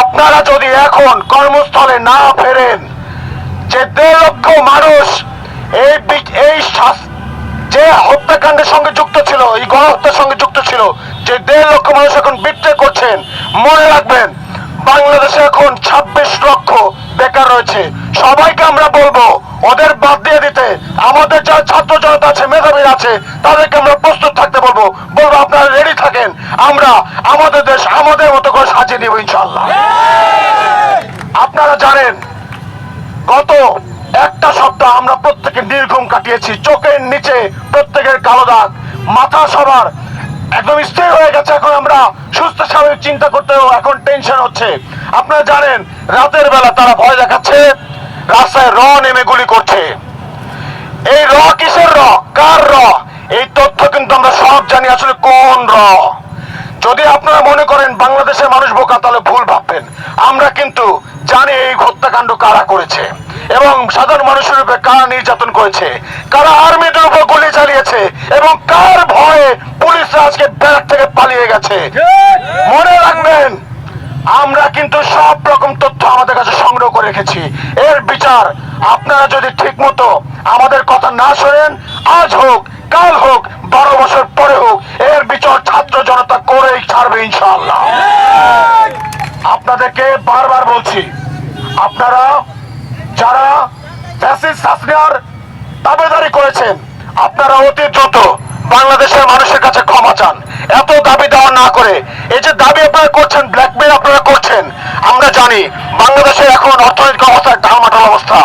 আপনারা যদি এখন কর্মস্থলে না ফেরেন যে দেড় লক্ষ মানুষ এই এই যে হত্যাকাণ্ডের সঙ্গে যুক্ত ছিল, এই গণহত্যার সঙ্গে যুক্ত ছিল, যে দেড় লক্ষ মানুষ এখন বিট্রে করছেন, মনে রাখবেন, বাংলাদেশে এখন ছাব্বিশ লক্ষ বেকার রয়েছে। সবাইকে আমরা বলব, ওদের বাদ দিয়ে দিতে। আমাদের যারা ছাত্র জনতা আছে মেধাবী আছে, তাদেরকে আমরা প্রস্তুত থাকতে বলব বলব আপনারা রেডি থাকেন আমরা আমাদের দেশ আমাদের মতো করে সাজিয়ে নিব ইনশাল্লাহ আপনারা জানেন, গত একটা সপ্তাহ আমরা প্রত্যেকে নির্ঘুম কাটিয়েছি, চোখের নিচে প্রত্যেকের কালো দাগ, মাথা সবার একদম স্থির হয়ে গেছে, এখন আমরা সুস্থ স্বাভাবিক চিন্তা করতেও এখন টেনশন হচ্ছে। আপনারা জানেন, রাতের বেলা তারা ভয় দেখাচ্ছে, রাস্তায় র নেমে গুলি করছে। এই র কিসের র? কার র? এই তথ্য কিন্তু আমরা সব জানি আসলে কোন র। যদি আপনারা মনে করেন বাংলাদেশের মানুষ বোকা, তাহলে ভুল ভাববেন। আমরা কিন্তু জানি এই হত্যাকাণ্ড কারা করেছে এবং সাধারণ মানুষের উপরে কারা নির্যাতন করেছে, কারা আর্মিদের উপর গুলি চালিয়েছে এবং কার ভয়ে পুলিশরা আজকে ব্যারাক থেকে পালিয়ে গেছে। মনে রাখবেন, আমরা কিন্তু সব রকম তথ্য আমাদের কাছে সংগ্রহ করে রেখেছি। এর বিচার আপনারা যদি ঠিক মতো আমাদের কথা না শোনেন, আজ হোক, কাল হোক, বারো বছর পরে হোক, এর বিচার ছাত্র ছাড়বে ইনশাআল্লাহ। আপনাদেরকে বারবার বলছি, আপনারা যারা ফ্যাসিস হাসিনার দাবেদারি করেছেন, আপনারা অতি দ্রুত বাংলাদেশের মানুষের কাছে ক্ষমা চান। এত দাবি দেওয়া না করে, এই যে দাবি আপনারা করছেন ব্ল্যাকমেল আপনারা করছেন, আমরা জানি বাংলাদেশের এখন অর্থনৈতিক অবস্থা ডালমাটাল অবস্থা।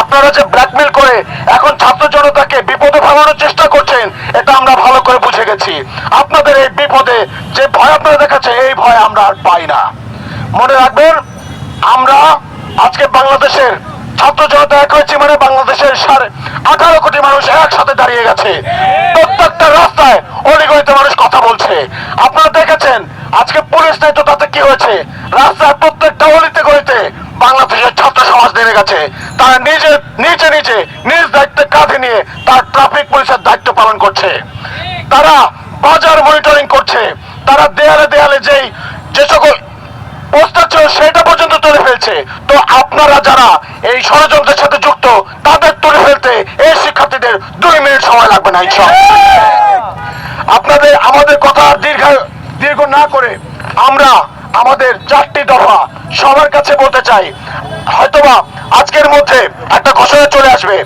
আপনারা যে ব্ল্যাকমেল করে এখন ছাত্র জনতাকে বিপদে ফেলানোর চেষ্টা করছেন, এটা আমরা ভালো করে বুঝে গেছি। যে ভয় আপনারা দেখাচ্ছে এই ভয় আমরা আর পাই না। মনে রাখবেন, আমরা আজকে বাংলাদেশের ছাত্র জনতা এক হয়েছে মানে বাংলাদেশের সাড়ে আঠারো কোটি মানুষ একসাথে দাঁড়িয়ে গেছে। প্রত্যেকটা রাস্তায় অলিগলিতে মানুষ কথা বলছে। আপনারা দেখেছেন, আজকে পুলিশ নেই তো তাতে কি হয়েছে? রাস্তায় প্রত্যেকটা অলিতে গলিতে বাংলাদেশের ছাত্র সমাজ নেমে গেছে। তারা নিজে নিচে নিচে নিজ দায়িত্ব কাঁধে নিয়ে তার ট্রাফিক পুলিশের দায়িত্ব পালন করছে। তারা বাজার মনিটরিং করছে। তারা দেয়ালে দেয়ালে যেই, যে সকল পোস্টার ছিল সেটা পর্যন্ত তুলে ফেলছে। তো আপনারা যারা এই ষড়যন্ত্রের সাথে যুক্ত, তাদের তুলে ফেলতে এই শিক্ষার্থীদের দুই মিনিট সময় লাগবে না আপনাদের, আমাদের কথা দীর্ঘ দীর্ঘ না করে আমরা আমাদের চারটি দফা সবার কাছে বলতে চাই। হয়তোবা আজকের মধ্যে একটা ঘোষণা চলে আসবে।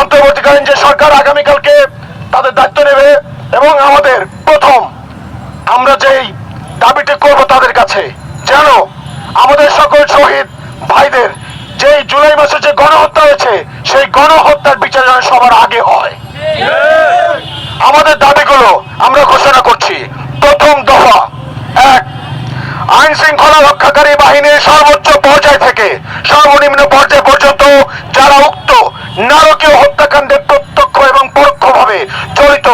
অন্তর্বর্তীকালীন যে সরকার আগামীকালকে তাদের দায়িত্ব নেবে এবং আমাদের প্রথম আমরা যেই দাবিটি করব তাদের কাছে যেন আমাদের সকল শহীদ ভাইদের যেই জুলাই মাসে যে গণহত্যা হয়েছে, সেই গণহত্যার বিচার যেন সবার আগে হয়। আমাদের দাবিগুলো আমরা ঘোষণা করছি। প্রথম দফা, এক, আইন শৃঙ্খলা রক্ষাকারী বাহিনীর সর্বোচ্চ পর্যায় থেকে সর্বনিম্ন পর্যায় পর্যন্ত যারা উক্ত নারকীয় হত্যাকাণ্ডে প্রত্যক্ষ এবং পরোক্ষভাবে জড়িত,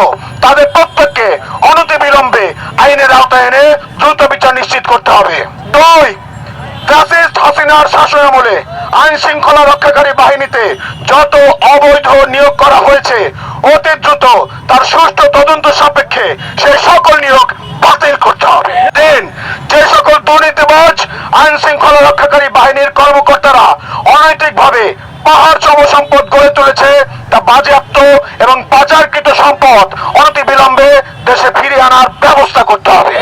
তাদের প্রত্যেককে অনতিবিলম্বে আইনের আওতায় এনে দ্রুত বিচার নিশ্চিত করতে হবে। দুই ফ্যাসিস্ট হাসিনার শাসনামলে আইন শৃঙ্খলা রক্ষাকারী বাহিনীতে যত অবৈধ নিয়োগ করা হয়েছে, অতি দ্রুত তার সুষ্ঠু তদন্ত সাপেক্ষে সেই সকল নিয়োগ বাতিল করতে হবে। তিন যে সকল দুর্নীতিবাজ আইন শৃঙ্খলা রক্ষাকারী বাহিনীর কর্মকর্তারা অনৈতিকভাবে পাহাড় সম সম্পদ গড়ে তুলেছে, তা বাজেয়াপ্ত এবং পাচারকৃত সম্পদ অনতিবিলম্বে দেশে ফিরিয়ে আনার ব্যবস্থা করতে হবে।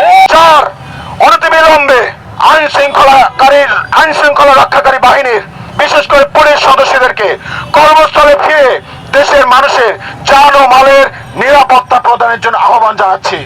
শৃঙ্খলাকারীর আইন শৃঙ্খলা রক্ষাকারী বাহিনীর, বিশেষ করে পুলিশ সদস্যদেরকে কর্মস্থলে ফিরে দেশের মানুষের জান ও মালের নিরাপত্তা প্রদানের জন্য আহ্বান জানাচ্ছি।